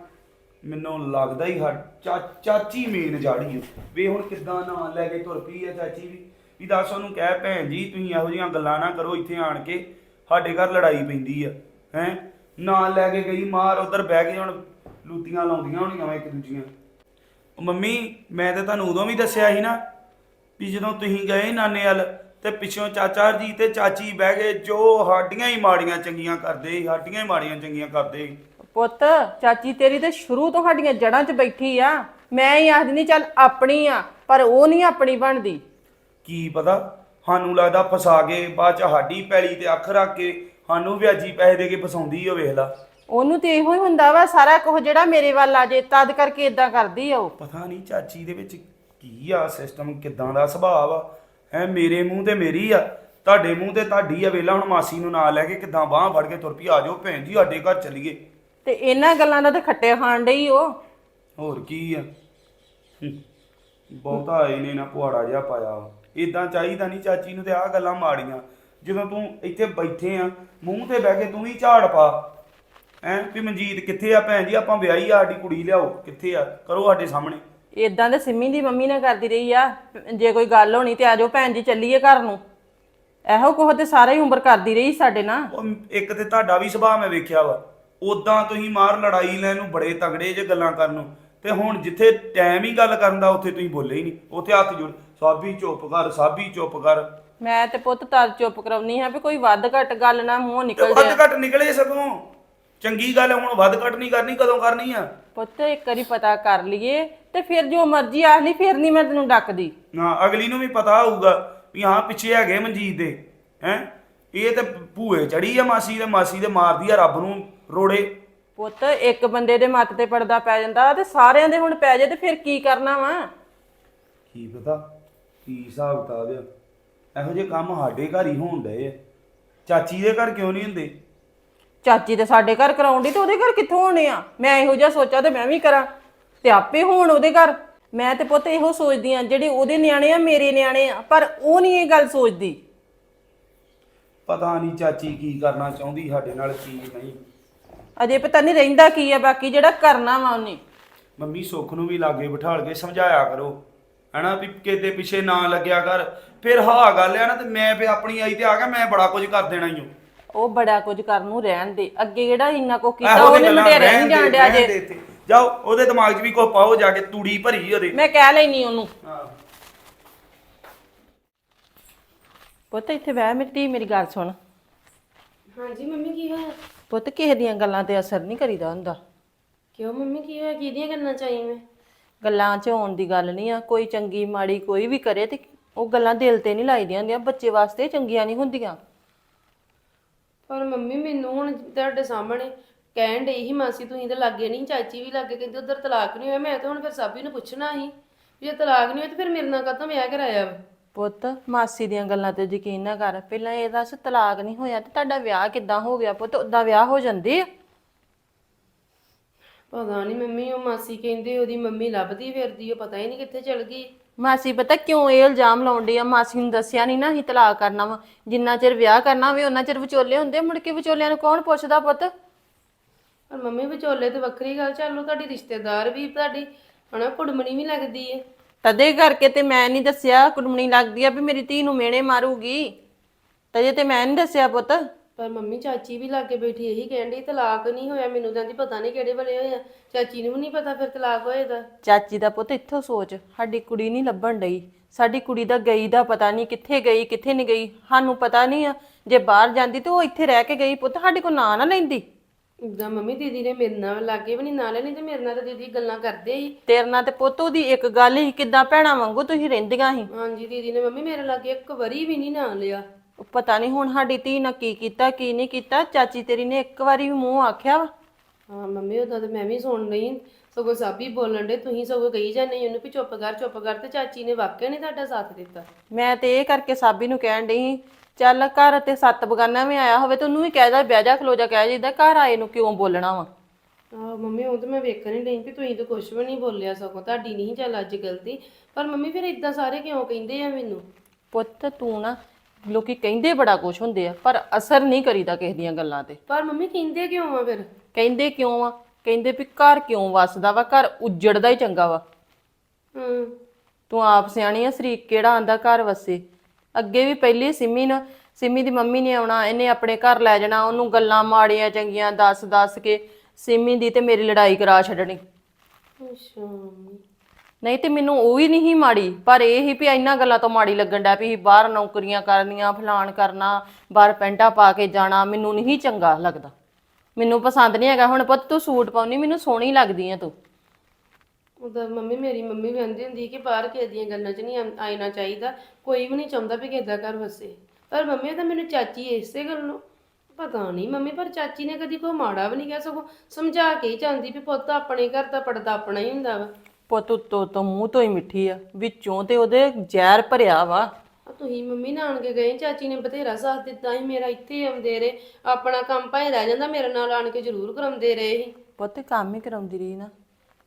ਮੈਨੂੰ ਲੱਗਦਾ ਹੀ ਚਾ- ਚਾਚੀ ਮੇਨ ਜਾੜੀ ਓ ਵੇ ਹੁਣ ਕਿੱਦਾਂ ਨਾਂ ਲੈ ਕੇ ਤੁਰ ਪਈ ਆ ਚਾਚੀ ਵੀ? ਵੀ ਦੱਸ ਉਹਨੂੰ ਕਹਿ ਭੈਣ ਜੀ ਤੁਸੀਂ ਇਹੋ ਜਿਹੀਆਂ ਗੱਲਾਂ ਨਾ ਕਰੋ ਇੱਥੇ ਆਣ ਕੇ ਸਾਡੇ ਘਰ ਲੜਾਈ ਪੈਂਦੀ ਆ ਹੈ? ਨਾਂ ਲੈ ਕੇ ਗਈ ਮਾਰ ਉਧਰ ਬਹਿ ਕੇ ਹੁਣ ਲੂਤੀਆਂ ਲਾਉਂਦੀਆਂ ਹੋਣੀਆਂ ਵਾ ਇੱਕ ਦੂਜੀਆਂ। ਉਹ ਮੰਮੀ ਮੈਂ ਤੇ ਤੁਹਾਨੂੰ ਉਦੋਂ ਵੀ ਦੱਸਿਆ ਸੀ ਨਾ ਵੀ ਜਦੋਂ ਤੁਸੀਂ ਗਏ ਨਾਨੇ ਵੱਲ ਤੇ ਪਿੱਛੋਂ ਚਾਚਾ ਜੀ ਤੇ ਚਾਚੀ ਬਹਿ ਗਏ ਜੋ ਸਾਡੀਆਂ ਹੀ ਮਾੜੀਆਂ ਚੰਗੀਆਂ ਕਰਦੇ ਸੀ ਸਾਡੀਆਂ ਹੀ ਮਾੜੀਆਂ ਚੰਗੀਆਂ ਕਰਦੇ ਸੀ।
ਪੁੱਤ ਚਾਚੀ ਤੇਰੀ ਤੇ ਸ਼ੁਰੂ ਤੋਂ ਸਾਡੀਆਂ ਜੜਾਂ 'ਚ ਬੈਠੀ ਆ। ਮੈਂ ਹੀ ਆਖਦੀ ਨਹੀਂ ਚੱਲ ਆਪਣੀ ਆ ਪਰ ਉਹ ਨਹੀਂ ਆਪਣੀ ਬਣਦੀ।
ਕੀ ਪਤਾ? ਸਾਨੂੰ ਲੱਗਦਾ ਫਸਾ ਕੇ ਬਾਅਦ ਚ ਸਾਡੀ ਪੈਲੀ ਤੇ ਅੱਖ ਰੱਖ ਕੇ ਸਾਨੂੰ ਵਿਆਜੀ ਪੈਸੇ ਦੇ ਕੇ ਫਸਾਉਂਦੀ ਓ ਵੇਖ ਲਾ।
ਉਹਨੂੰ ਤੇ ਇਹੋ ਹੀ ਹੁੰਦਾ ਵਾ ਸਾਰਾ ਕੁਝ ਜਿਹੜਾ ਮੇਰੇ ਵੱਲ ਆ ਜੇ ਤਦ ਕਰਕੇ ਇਦਾਂ ਕਰਦੀ ਆ ਉਹ।
ਪਤਾ ਨਹੀਂ ਚਾਚੀ ਦੇ ਵਿੱਚ ਕੀ ਆ ਸਿਸਟਮ ਕਿਦਾਂ ਦਾ ਸੁਭਾਅ ਆ ਹੈ ਮੇਰੇ ਮੂੰਹ ਤੇ ਮੇਰੀ ਆ ਤੁਹਾਡੇ ਮੂੰਹ ਤੇ ਤੁਹਾਡੀ ਆ ਵੇਲਾ ਹੁਣ ਮਾਸੀ ਨੂੰ ਨਾਲ ਲੈ ਕੇ ਕਿਦਾਂ ਬਾਹ ਫੜ ਕੇ ਤੁਰ ਪਈ ਆ ਜਾਓ ਭੈਣ ਜੀ ਸਾਡੇ ਘਰ ਚੱਲੀਏ।
ਤੇ ਇਹਨਾਂ ਗੱਲਾਂ ਦਾ ਤੇ ਖੱਟੇ ਖਾਣ ਡਈ ਉਹ
ਹੋਰ ਕੀ ਆ। ਬਹੁਤਾ ਇਹਨੇ ਨਾ ਪੁਆੜਾ ਜਿਹਾ ਪਾਇਆ ਇਦਾਂ ਚਾਹੀਦਾ ਨਹੀਂ ਚਾਚੀ ਨੂੰ ਤੇ ਆਹ ਗੱਲਾਂ ਮਾੜੀਆਂ। ਜਦੋਂ ਤੂੰ ਇੱਥੇ ਬੈਠੇ ਆ ਮੂੰਹ ਤੇ ਬਹਿ ਕੇ ਤੂੰ ਵੀ ਝਾੜ ਪਾ। ਐ ਵੀ ਮਨਜੀਤ ਕਿੱਥੇ ਆ ਭੈਣ ਜੀ? ਆਪਾਂ ਵਿਆਹੀ ਆ ਸਾਡੀ ਕੁੜੀ ਲਿਆਓ। ਕਿੱਥੇ ਆ? ਕਰੋ ਸਾਡੇ ਸਾਹਮਣੇ।
ਇਦਾਂ ਦੇ ਸਿੰਮੀ ਦੀ ਮੰਮੀ ਨੇ ਕਰਦੀ ਰਹੀ ਆ। ਜੇ ਕੋਈ ਗੱਲ ਹੋਣੀ ਤੇ ਆਜੋ ਭੈਣ ਜੀ ਚੱਲੀਏ ਘਰ ਨੂੰ। ਇਹੋ ਕੁਝ ਤੇ ਸਾਰਾ ਹੀ ਉਮਰ ਕਰਦੀ ਰਹੀ ਸਾਡੇ ਨਾਲ।
ਉਹ ਇੱਕ ਤੇ ਤੁਹਾਡਾ ਵੀ ਸੁਭਾਅ ਮੈਂ ਵੇਖਿਆ ਵਾ। ਉਦਾਂ ਤੁਸੀਂ ਮਾਰ ਲੜਾਈ ਲੈਣ ਨੂੰ ਬੜੇ ਤਗੜੇ ਜੇ ਗੱਲਾਂ ਕਰਨ ਨੂੰ। ਤੇ ਹੁਣ ਜਿੱਥੇ ਟਾਈਮ ਹੀ ਗੱਲ ਕਰਨ ਦਾ ਉੱਥੇ ਤੁਸੀਂ ਬੋਲੇ ਹੀ ਨਹੀਂ। ਉੱਥੇ ਹੱਥ ਜੋੜ। ਸਾਬੀ ਚੁੱਪ ਕਰ। ਸਾਬੀ ਚੁੱਪ ਕਰ।
ਮੈਂ ਤੇ ਪੁੱਤ ਤਦ ਚੁੱਪ ਕਰਾਉਣੀ ਆ ਵੀ ਕੋਈ ਵੱਧ ਘੱਟ ਗੱਲ ਨਾ ਮੂੰਹੋਂ
ਤੇ
ਨਿਕਲ
ਵੱਧ
ਜਾਏ
ਘੱਟ ਨਿਕਲੇ ਸਗੋਂ। ਚੰਗੀ ਗੱਲ ਹੈ, ਹੁਣ ਵੱਧ ਘੱਟ ਨਹੀਂ ਕਰਨੀ ਕਦੋਂ ਕਰਨੀ ਆ?
ਪੁੱਤ ਇੱਕ ਵਾਰੀ ਪਤਾ ਕਰ ਲਈਏ ਤੇ ਫਿਰ ਜੋ ਮਰਜ਼ੀ ਆਖ ਲਈ ਫਿਰ ਨਹੀਂ ਮੈਂ ਤੈਨੂੰ ਡੱਕਦੀ।
ਨਾ ਅਗਲੀ ਨੂੰ ਵੀ ਪਤਾ ਹੋਊਗਾ ਵੀ ਹਾਂ ਪਿੱਛੇ ਹੈਗੇ ਮਨਜੀਤ ਦੇ ਹੈ? ਇਹ ਤੇ ਭੂਏ ਚੜੀ ਆ ਮਾਸੀ ਦੇ ਮਾਸੀ ਦੇ ਮਾਰਦੀ ਆ ਰੱਬ ਨੂੰ ਰੋੜੇ।
ਪੁੱਤ ਇੱਕ ਬੰਦੇ ਦੇ ਮੱਤ ਤੇ ਪਰਦਾ ਪੈ ਜਾਂਦਾ ਤੇ ਸਾਰਿਆਂ ਦੇ ਹੁਣ ਪੈ ਜਾਏ ਤੇ ਫਿਰ ਕੀ ਕਰਨਾ ਵਾ?
ਕੀ ਪਤਾ ਕੀ ਹਿਸਾਬ ਕਿਤਾਬ ਆ। ਇਹੋ ਜਿਹੇ ਕੰਮ ਸਾਡੇ ਘਰ ਹੀ ਹੋਣ ਡਏ ਆ। ਚਾਚੀ ਦੇ ਘਰ ਕਿਉਂ ਨਹੀਂ ਹੁੰਦੇ?
ਚਾਚੀ ਤੇ ਸਾਡੇ ਘਰ ਕਰਾਉਂਦੀ ਤੇ ਉਹਦੇ ਘਰ ਕਿੱਥੋਂ ਹੋਣੇ ਆ? ਮੈਂ ਇਹੋ ਜਿਹਾ ਸੋਚਿਆ ਤੇ ਮੈਂ ਵੀ ਕਰਾਂ। ਤੇ ਆਪੇ ਹੋਣ ਉਹਦੇ ਘਰ। ਮੈਂ ਤੇ ਪੁੱਤ ਇਹੋ ਸੋਚਦੀ ਆ ਜਿਹੜੇ ਉਹਦੇ ਨਿਆਣੇ ਆ ਮੇਰੇ ਨਿਆਣੇ ਆ ਪਰ ਉਹ ਨਹੀਂ ਇਹ ਗੱਲ ਸੋਚਦੀ।
ਪਤਾ ਨਹੀਂ ਚਾਚੀ ਕੀ ਕਰਨਾ ਚਾਹੁੰਦੀ ਸਾਡੇ ਨਾਲ ਕੀ ਨਹੀਂ।
ਅਜੇ ਪਤਾ ਨਹੀਂ ਰਹਿੰਦਾ ਕੀ ਆ ਬਾਕੀ ਜਿਹੜਾ ਕਰਨਾ ਵਾ ਉਹਨੇ।
ਮੰਮੀ ਸੁੱਖ ਨੂੰ ਵੀ ਲਾਗੇ ਬਿਠਾਲ ਕੇ ਸਮਝਾਇਆ ਕਰੋ। ਹੈਨਾ ਵੀ ਕਿਤੇ ਪਿੱਛੇ ਨਾ ਲੱਗਿਆ ਕਰ। ਫਿਰ ਹਾਂ ਗੱਲ ਆ ਨਾ ਤੇ ਮੈਂ ਵੀ ਆਪਣੀ ਆਈ ਤੇ ਆ ਗਿਆ ਮੈਂ ਬੜਾ ਕੁਝ ਕਰ ਦੇਣਾ ਹੀ
ਉਹ ਬੜਾ ਕੁਝ ਕਰਨ ਨੂੰ ਰਹਿਣ ਦੇ। ਅੱਗੇ ਜਿਹੜਾ ਇੰਨਾ ਕੋ ਕੀਤਾ
ਇਹੋ
ਉਹਨੇ
ਜਿਹੀ ਗੱਲਾਂ
ਲੁਟੇਰੇ
ਰਹਿਣ
ਨਹੀਂ ਜਾਣ
ਦੇ,
ਡਿਆ
ਰਹਿਣ
ਜੇ।
ਦੇ ਇੱਥੇ। ਜਾਓ ਉਹਦੇ ਦਿਮਾਗ 'ਚ ਵੀ ਕੁਝ ਪਾਓ ਜਾ ਕੇ ਤੂੜੀ ਭਰੀ ਉਹਦੇ।
ਮੈਂ ਕਹਿ ਲੈਣੀ ਉਹਨੂੰ।
ਹਾਂ।
ਪੁੱਤ ਇੱਥੇ ਬਹਿ ਮੇਰੀ ਧੀ ਮੇਰੀ ਗੱਲ ਸੁਣ।
ਹਾਂਜੀ ਮੰਮੀ ਕੀ ਹੋਇਆ?
ਪੁੱਤ ਕਿਸੇ ਦੀਆਂ ਗੱਲਾਂ ਤੇ ਅਸਰ ਨਹੀਂ ਕਰੀਦਾ ਹੁੰਦਾ।
ਕਿਉਂ ਮੰਮੀ ਕੀ ਹੋਇਆ? ਕਿਹਦੀਆਂ ਗੱਲਾਂ ਚਾਹੀ ਮੈਂ?
ਗੱਲਾਂ 'ਚ ਆਉਣ ਦੀ ਗੱਲ ਨਹੀਂ ਆ। ਕੋਈ ਚੰਗੀ ਮਾੜੀ ਕੋਈ ਵੀ ਕਰੇ ਤੇ ਉਹ ਗੱਲਾਂ ਦਿਲ ਤੇ ਨਹੀਂ ਲਾਈਦੀਆਂ ਹੁੰਦੀਆਂ। ਬੱਚੇ ਵਾਸਤੇ ਚੰਗੀਆਂ ਨਹੀਂ ਹੁੰਦੀਆਂ।
ਪਰ ਮੰਮੀ ਮੈਨੂੰ ਹੁਣ ਤੁਹਾਡੇ ਸਾਹਮਣੇ ਕਹਿਣ ਡਈ ਸੀ ਮਾਸੀ ਤੁਸੀਂ ਤਾਂ ਲੱਗੇ ਨਹੀਂ ਚਾਚੀ ਵੀ ਲੱਗੇ ਕਹਿੰਦੇ ਉਧਰ ਤਲਾਕ ਨਹੀਂ ਹੋਇਆ ਮੈਂ ਤਾਂ ਹੁਣ ਫਿਰ ਸਾਬੀ ਨੂੰ ਪੁੱਛਣਾ ਸੀ ਵੀ ਜੇ ਤਲਾਕ ਨਹੀਂ ਹੋਇਆ ਤਾਂ ਫਿਰ ਮੇਰੇ ਨਾਲ ਕਦੋਂ ਵਿਆਹ ਕਰਾਇਆ ਵਾ?
ਪੁੱਤ ਮਾਸੀ ਦੀਆਂ ਗੱਲਾਂ ਤੇ ਯਕੀਨ ਨਾ ਕਰ ਪਹਿਲਾਂ ਇਹ ਦੱਸ ਤਲਾਕ ਨਹੀਂ ਹੋਇਆ ਤੇ ਤੁਹਾਡਾ ਵਿਆਹ ਕਿੱਦਾਂ ਹੋ ਗਿਆ ਪੁੱਤ ਉਦਾਂ ਵਿਆਹ ਹੋ ਜਾਂਦੇ ਆ
ਪਤਾ ਨਹੀਂ ਮੰਮੀ ਉਹ ਮਾਸੀ ਕਹਿੰਦੇ ਉਹਦੀ ਮੰਮੀ ਲੱਭਦੀ ਫਿਰਦੀ ਉਹ ਪਤਾ ਹੀ ਨਹੀਂ ਕਿੱਥੇ ਚਲ ਗਈ
ਮਾਸੀ ਪਤਾ ਕਿਉਂ ਇਹ ਇਲਜ਼ਾਮ ਲਾਉਂਦੀ ਆ? ਮਾਸੀ ਨੂੰ ਦੱਸਿਆ ਨਹੀਂ ਨਾ ਅਸੀਂ ਤਲਾਕ ਕਰਨਾ ਵਾ। ਜਿੰਨਾ ਚਿਰ ਵਿਆਹ ਕਰਨਾ ਹੋਵੇ ਉਹਨਾਂ ਚਿਰ ਵਿਚੋਲੇ ਹੁੰਦੇ ਮੁੜ ਕੇ ਵਿਚੋਲਿਆਂ ਨੂੰ ਕੌਣ ਪੁੱਛਦਾ ਪੁੱਤ?
ਪਰ ਮੰਮੀ ਵਿਚੋਲੇ ਤੇ ਵੱਖਰੀ ਗੱਲ ਚੱਲੋ ਤੁਹਾਡੀ ਰਿਸ਼ਤੇਦਾਰ ਵੀ ਤੁਹਾਡੀ ਹਨਾ ਕੁੜਮਣੀ ਵੀ ਲੱਗਦੀ ਏ।
ਤਦੇ ਕਰਕੇ ਤੇ ਮੈਂ ਨਹੀਂ ਦੱਸਿਆ ਕੁੜਮਣੀ ਲੱਗਦੀ ਆ ਵੀ ਮੇਰੀ ਧੀ ਨੂੰ ਮੇਣੇ ਮਾਰੂਗੀ। ਤਦੇ ਤੇ ਮੈਂ ਨਹੀਂ ਦੱਸਿਆ ਪੁੱਤ।
ਪਰ ਮੰਮੀ ਚਾਚੀ ਵੀ ਲਾਗੇ ਬੈਠੀ ਇਹੀ ਕਹਿੰਦੀ ਤਲਾਕ ਨਹੀਂ ਹੋਇਆ ਮੈਨੂੰ ਕਹਿੰਦੀ ਪਤਾ ਨਹੀਂ ਕਿਹੜੇ ਵੇਲੇ ਹੋਇਆ ਚਾਚੀ ਨੂੰ ਵੀ ਨਹੀਂ ਪਤਾ ਫਿਰ ਤਲਾਕ ਹੋਏ ਦਾ।
ਚਾਚੀ ਦਾ ਪੁੱਤ ਇੱਥੋਂ ਸੋਚ ਸਾਡੀ ਕੁੜੀ ਨਹੀਂ ਲੱਭਣ ਡਈ। ਸਾਡੀ ਕੁੜੀ ਦਾ ਗਈ ਦਾ ਪਤਾ ਨਹੀਂ ਕਿੱਥੇ ਗਈ ਕਿੱਥੇ ਨਹੀਂ ਗਈ। ਸਾਨੂੰ ਪਤਾ ਨਹੀਂ ਆ ਜੇ ਬਾਹਰ ਜਾਂਦੀ ਤੇ ਉਹ ਇੱਥੇ ਰਹਿ ਕੇ ਗਈ ਪੁੱਤ ਸਾਡੇ ਕੋਲ ਨਾਂ ਨਾ ਲੈਂਦੀ।
ਇਦਾਂ ਮੰਮੀ ਦੀਦੀ ਨੇ ਮੇਰੇ ਨਾਲ ਲਾਗੇ ਵੀ ਨਹੀਂ ਨਾਲੇ ਨਹੀਂ ਤੇ ਮੇਰੇ ਨਾਲ ਤਾਂ ਦੀਦੀ ਗੱਲਾਂ ਕਰਦੇ ਹੀ।
ਤੇਰੇ ਨਾਲ ਤੇ ਪੁੱਤ ਉਹਦੀ ਇੱਕ ਗੱਲ ਹੀ ਕਿੱਦਾਂ ਭੈਣਾਂ ਵਾਂਗੂ ਤੁਸੀਂ ਰਹਿੰਦੀਆਂ ਸੀ
ਹਾਂਜੀ ਦੀਦੀ ਨੇ ਮੰਮੀ ਮੇਰੇ ਲਾਗੇ ਇੱਕ ਵਾਰੀ ਵੀ ਨਹੀਂ ਨਾਂ ਲਿਆ।
ਪਤਾ ਨਹੀਂ ਹੁਣ ਸਾਡੀ ਧੀ ਨਾਲ ਕੀ ਕੀਤਾ ਕੀ ਨਹੀਂ ਕੀਤਾ ਚਾਚੀ ਤੇਰੀ ਨੇ ਇੱਕ ਵਾਰੀ ਵੀ ਮੂੰਹ ਆਖਿਆ ਵਾ।
ਹਾਂ ਮੰਮੀ ਉਹਦਾ ਤੇ ਮੈਂ ਵੀ ਸੁਣ ਰਹੀ ਸਗੋਂ ਸਾਬੀ ਬੋਲਣ ਦੇ ਤੁਸੀਂ ਸਗੋਂ ਕਹੀ ਜਾਂਦੇ ਉਹਨੂੰ ਵੀ ਚੁੱਪ ਕਰ ਚੁੱਪ ਕਰ ਤੇ ਚਾਚੀ ਨੇ ਵਾਕਿਆ ਨਹੀਂ ਤੁਹਾਡਾ ਸਾਥ ਦਿੱਤਾ।
ਮੈਂ ਤੇ ਇਹ ਕਰਕੇ ਸਾਬੀ ਨੂੰ ਕਹਿਣ ਡਈ ਸੀ, ਚੱਲ ਘਰ ਤੇ ਸੱਤ ਬਗਾਨਾ ਵੀ ਆਇਆ ਹੋਵੇ ਤੇ ਉਹਨੂੰ ਵੀ ਕਹਿ ਜਾ ਬਹਿ ਜਾ ਖਲੋ ਜਾ ਕਹਿ ਜਿੱਦਾਂ ਘਰ ਆਏ ਨੂੰ ਕਿਉਂ ਬੋਲਣਾ ਵਾ?
ਆਹ ਮੰਮੀ ਉਹ ਤਾਂ ਮੈਂ ਵੇਖਣ ਹੀ ਨਹੀਂ ਕਿ ਤੁਸੀਂ ਤਾਂ ਕੁਝ ਵੀ ਨਹੀਂ ਬੋਲਿਆ ਸਗੋਂ ਤੁਹਾਡੀ ਨਹੀਂ ਚੱਲ ਅੱਜ ਗਲਤੀ। ਪਰ ਮੰਮੀ ਫਿਰ ਇਦਾਂ ਸਾਰੇ ਕਿਉਂ ਕਹਿੰਦੇ ਆ ਮੈਨੂੰ?
ਪੁੱਤ ਤੂੰ ਨਾ ਲੋਕੀ ਕਹਿੰਦੇ ਬੜਾ ਕੁਝ ਹੁੰਦੇ ਆ ਪਰ ਅਸਰ ਨਹੀਂ ਕਰੀਦਾ ਕਿਸੇ ਦੀਆਂ ਗੱਲਾਂ ਤੇ।
ਪਰ ਮੰਮੀ ਕਹਿੰਦੇ ਕਿਉਂ ਆ ਫਿਰ?
ਕਹਿੰਦੇ ਕਿਉਂ ਆ? ਕਹਿੰਦੇ ਵੀ ਘਰ ਕਿਉਂ ਵਸਦਾ ਵਾ? ਘਰ ਉਜੜਦਾ ਹੀ ਚੰਗਾ ਵਾ।
ਹੂੰ।
ਤੂੰ ਆਪ ਸਿਆਣੀ ਆ ਸ਼ਰੀਕ ਕਿਹੜਾ ਆਂਦਾ ਘਰ ਵਸੇ? ਅੱਗੇ ਵੀ ਪਹਿਲੀ ਸਿੰਮੀ ਨਾ ਸਿੰਮੀ ਦੀ ਮੰਮੀ ਨੇ ਆਉਣਾ ਇਹਨੇ ਆਪਣੇ ਘਰ ਲੈ ਜਾਣਾ ਉਹਨੂੰ ਗੱਲਾਂ ਮਾੜੀਆਂ ਚੰਗੀਆਂ ਦੱਸ ਦੱਸ ਕੇ ਸਿੰਮੀ ਦੀ ਤੇ ਮੇਰੀ ਲੜਾਈ ਕਰਾ ਛੱਡਣੀ।
ਅੱਛਾ ਮੰਮੀ।
ਨਹੀਂ ਤੇ ਮੈਨੂੰ ਉਹ ਹੀ ਨਹੀਂ ਮਾੜੀ, ਪਰ ਇਹ ਹੀ ਵੀ ਇੰਨਾ ਗੱਲਾਂ ਤੋਂ ਮਾੜੀ ਲੱਗਣ ਡਿਆ ਵੀ ਬਾਹਰ ਨੌਕਰੀਆਂ ਕਰਨੀਆਂ, ਫਲਾਣ ਕਰਨਾ, ਬਾਹਰ ਪੈਂਟਾ ਪਾ ਕੇ ਜਾਣਾ, ਮੈਨੂੰ ਨਹੀਂ ਚੰਗਾ ਲੱਗਦਾ। ਮੈਨੂੰ ਪਸੰਦ ਨਹੀਂ ਹੈਗਾ, ਹੁਣ ਪੁੱਤ ਤੂੰ ਸੂਟ ਪਾਉਣੀ, ਮੈਨੂੰ ਸੋਹਣੀ ਲੱਗਦੀ ਆ ਤੂੰ।
ਉਹਦਾ ਮੰਮੀ, ਮੇਰੀ ਮੰਮੀ ਵੀ ਕਹਿੰਦੀ ਹੁੰਦੀ ਕਿ ਬਾਹਰ ਕਿਸੇ ਦੀਆਂ ਗੱਲਾਂ 'ਚ ਨਹੀਂ ਆਂ- ਆਇਨਾ ਚਾਹੀਦਾ, ਕੋਈ ਵੀ ਨਹੀਂ ਚਾਹੁੰਦਾ ਵੀ ਕਿਸੇ ਦਾ ਘਰ ਵਸੇ। ਪਰ ਮੰਮੀ ਤਾਂ ਮੈਨੂੰ ਚਾਚੀ ਇਸੇ ਗੱਲੋਂ ਪਤਾ ਨਹੀਂ ਮੰਮੀ, ਪਰ ਚਾਚੀ ਨੇ ਕਦੀ ਕੋਈ ਮਾੜਾ ਵੀ ਨਹੀਂ ਕਿਹਾ, ਸਗੋਂ ਸਮਝਾ ਕੇ ਹੀ ਜਾਂਦੀ ਵੀ ਪੁੱਤ ਆਪਣੇ ਘਰ ਦਾ ਪੜਦਾ ਆਪਣਾ ਹੀ ਹੁੰਦਾ ਵਾ।
ਪੁੱਤ ਉੱਤੋਂ ਤੋਂ ਮੂੰਹ ਤੋਂ ਹੀ ਮਿੱਠੀ ਆ ਵਿੱਚੋਂ ਤੇ ਉਹਦੇ ਜ਼ਹਿਰ ਭਰਿਆ ਵਾ।
ਆ ਤੁਸੀਂ ਮੰਮੀ ਨਾਨ ਕੇ ਗਏ ਚਾਚੀ ਨੇ ਬਥੇਰਾ ਸਾਥ ਦਿੱਤਾ ਸੀ ਮੇਰਾ ਇੱਥੇ ਆਉਂਦੇ ਰਹੇ। ਆਪਣਾ ਕੰਮ ਭਾਵੇਂ ਰਹਿ ਜਾਂਦਾ ਮੇਰੇ ਨਾਲ ਆਣ ਕੇ ਜ਼ਰੂਰ ਕਰਾਉਂਦੇ ਰਹੇ ਸੀ।
ਪੁੱਤ ਕੰਮ ਹੀ ਕਰਾਉਂਦੀ ਰਹੀ ਨਾ।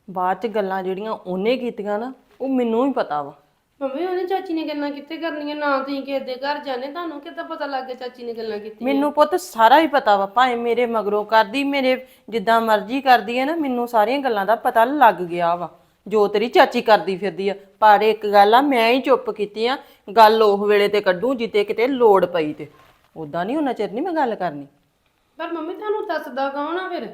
ਬਾਅਦ ਚ ਗੱਲਾਂ ਜਿਹੜੀਆਂ ਉਹਨੇ ਕੀਤੀਆਂ ਨਾ ਉਹ ਮੈਨੂੰ ਹੀ ਪਤਾ ਵਾ।
ਮੰਮੀ ਉਹਨੇ ਚਾਚੀ ਨੇ ਗੱਲਾਂ ਕਿੱਥੇ ਕਰਨੀਆਂ? ਨਾ ਤੁਸੀਂ ਕਿਸੇ ਦੇ ਘਰ ਜਾਣੇ ਤੁਹਾਨੂੰ ਕਿੱਦਾਂ ਪਤਾ ਲੱਗ ਗਿਆ ਚਾਚੀ ਨੇ ਗੱਲਾਂ ਕੀਤੀਆਂ?
ਮੈਨੂੰ ਪੁੱਤ ਸਾਰਾ ਹੀ ਪਤਾ ਵਾ ਭਾਵੇਂ ਮੇਰੇ ਮਗਰੋਂ ਕਰਦੀ ਮੇਰੇ ਜਿੱਦਾਂ ਮਰਜ਼ੀ ਕਰਦੀ ਹੈ ਨਾ ਮੈਨੂੰ ਸਾਰੀਆਂ ਗੱਲਾਂ ਦਾ ਪਤਾ ਲੱਗ ਗਿਆ ਵਾ। ਜੋ ਤੇਰੀ ਚਾਚੀ ਕਰਦੀ ਫਿਰਦੀ ਆ। ਪਰ ਇੱਕ ਗੱਲ ਆ ਮੈਂ ਹੀ ਚੁੱਪ ਕੀਤੀ ਆ। ਗੱਲ ਉਹ ਵੇਲੇ ਤੇ ਕੱਢੂ ਜਿੱਤੇ ਕਿਤੇ ਲੋੜ ਪਈ ਤੇ। ਉਦਾਂ ਨਹੀਂ ਉਹਨਾਂ ਚਿਰ ਨਹੀਂ ਮੈਂ ਗੱਲ ਕਰਨੀ।
ਪਰ ਮੰਮੀ ਤੁਹਾਨੂੰ ਦੱਸਦਾ ਕੌਣ ਆ ਫਿਰ?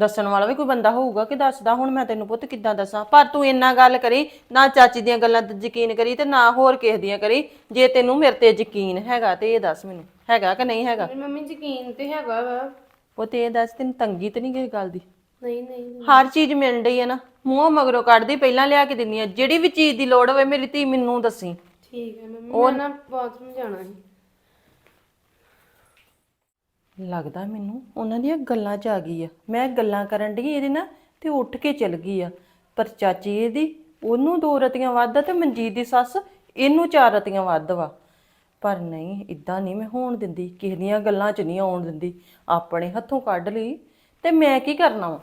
ਦੱਸਣ ਵਾਲਾ ਵੀ ਕੋਈ ਬੰਦਾ ਹੋਊਗਾ ਕਿ ਦੱਸਦਾ? ਹੁਣ ਮੈਂ ਤੈਨੂੰ ਪੁੱਤ ਕਿੱਦਾਂ ਦੱਸਾਂ? ਪਰ ਤੂੰ ਇੰਨਾ ਗੱਲ ਕਰੀ ਨਾ ਚਾਚੀ ਦੀਆਂ ਗੱਲਾਂ ਤੇ ਯਕੀਨ ਕਰੀ ਤੇ ਨਾ ਹੋਰ ਕਿਸੇ ਦੀਆਂ ਕਰੀ। ਜੇ ਤੈਨੂੰ ਮੇਰੇ ਤੇ ਯਕੀਨ ਹੈਗਾ ਤੇ ਇਹ ਦੱਸ ਮੈਨੂੰ। ਹੈਗਾ ਕਿ ਨਹੀਂ ਹੈਗਾ?
ਮੇਰੀ ਮੰਮੀ ਯਕੀਨ ਤੇ ਹੈਗਾ ਵਾ।
ਉਹ ਤੇ ਇਹ ਦੱਸ ਤੈਨੂੰ ਤੰਗੀ ਤੇ ਨਹੀਂ ਕਿਸੇ ਗੱਲ ਦੀ?
ਨਹੀਂ ਨਹੀਂ
ਹਰ ਚੀਜ਼ ਮਿਲ ਰਹੀ ਹੈ ਨਾ। ਮੂੰਹੋਂ ਮਗਰੋਂ ਕੱਢਦੀ ਪਹਿਲਾਂ ਲਿਆ ਕੇ ਦਿੰਦੀ ਆ ਜਿਹੜੀ ਵੀ ਚੀਜ਼ ਦੀ ਲੋੜ ਹੋਵੇ ਮੇਰੀ ਧੀ ਮੈਨੂੰ ਦੱਸੀ।
ਠੀਕ ਹੈ ਮੰਮੀ ਮੈਂ ਨਾ ਬਾਥਰੂਮ ਜਾਣਾ ਸੀ।
ਲੱਗਦਾ ਮੈਨੂੰ ਉਹਨਾਂ ਦੀਆਂ ਗੱਲਾਂ 'ਚ ਆ ਗਈ ਆ। ਮੈਂ ਗੱਲਾਂ ਕਰਨ ਡਈ ਇਹਦੇ ਨਾਲ ਤੇ ਉੱਠ ਕੇ ਚਲ ਗਈ ਆ। ਪਰ ਚਾਚੀ ਇਹਦੀ ਉਹਨੂੰ ਦੋ ਰਤੀਆਂ ਵੱਧ ਆ ਤੇ ਮਨਜੀਤ ਦੀ ਸੱਸ ਇਹਨੂੰ ਚਾਰ ਰਤੀਆਂ ਵੱਧ ਵਾ। ਪਰ ਨਹੀਂ ਇਦਾਂ ਨਹੀਂ ਮੈਂ ਹੋਣ ਦਿੰਦੀ। ਕਿਸੇ ਦੀਆਂ ਗੱਲਾਂ 'ਚ ਨਹੀਂ ਆਉਣ ਦਿੰਦੀ। ਆਪਣੇ ਹੱਥੋਂ ਕੱਢ ਲਈ। ਤੇ ਮੈਂ ਕੀ ਕਰਨਾ ਵਾ?